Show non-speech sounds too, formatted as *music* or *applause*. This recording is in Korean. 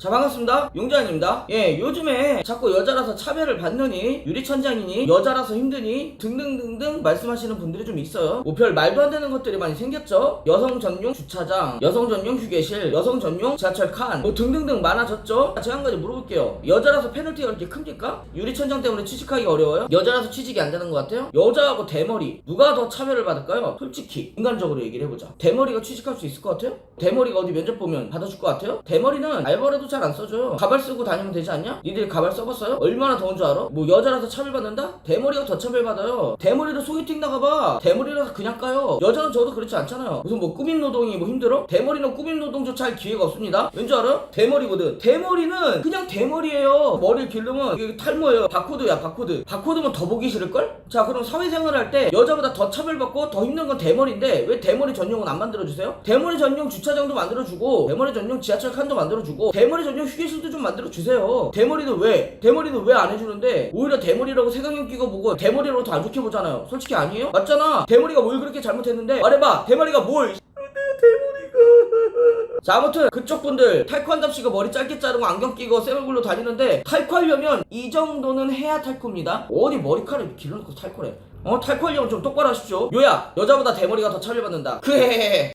자 반갑습니다 용자입니다 예 요즘에 자꾸 여자라서 차별을 받느니 유리천장이니 여자라서 힘드니 등등등등 말씀하시는 분들이 좀 있어요 뭐 별 말도 안 되는 것들이 많이 생겼죠 여성 전용 주차장 여성 전용 휴게실 여성 전용 지하철 칸뭐 등등등 많아졌죠 제가 한 가지 물어볼게요 여자라서 페널티가 그렇게 큽니까? 유리천장 때문에 취직하기 어려워요? 여자라서 취직이 안 되는 것 같아요? 여자하고 대머리 누가 더 차별을 받을까요? 솔직히 인간적으로 얘기를 해보자 대머리가 취직할 수 있을 것 같아요? 대머리가 어디 면접 보면 받아줄 것 같아요? 대머리는 알바라도 잘 안 써줘요 가발 쓰고 다니면 되지 않냐? 니들이 가발 써봤어요? 얼마나 더운 줄 알아? 뭐 여자라서 차별받는다? 대머리가 더 차별받아요 대머리로 소개팅 나가봐 대머리라서 그냥 까요 여자는 저도 그렇지 않잖아요 무슨 뭐 꾸민 노동이 뭐 힘들어? 대머리는 꾸민 노동조차 할 기회가 없습니다 왠지 알아? 대머리거든 대머리는 그냥 대머리예요 머리를 기르면 이게 탈모예요 바코드야 바코드 바코드면 더 보기 싫을걸? 자 그럼 사회생활 할 때 여자보다 더 차별받고 더 힘든 건 대머리인데 왜 대머리 전용은 안 만들어주세요? 대머리 전용 주차장도 만들어주고 대머리 전용 지하철 칸도 만들어주고 대머리 전용 휴게실도 좀 만들어 주세요. 대머리는 왜? 대머리는 왜 안 해주는데 오히려 대머리라고 색안경 끼고 보고 대머리라고 더 안 좋게 보잖아요. 솔직히 아니에요? 맞잖아. 대머리가 뭘 그렇게 잘못했는데? 말해봐. 대머리가 뭘? *laughs* 자 아무튼 그쪽 분들 탈코한답시고 머리 짧게 자르고 안경 끼고 새 얼굴로 다니는데 탈코하려면 이 정도는 해야 탈코입니다. 어디 머리카락을 길러놓고 탈코래? 어 탈코하려면 좀 똑바로 하십시오. 요야 여자보다 대머리가 더 차별받는다. 그해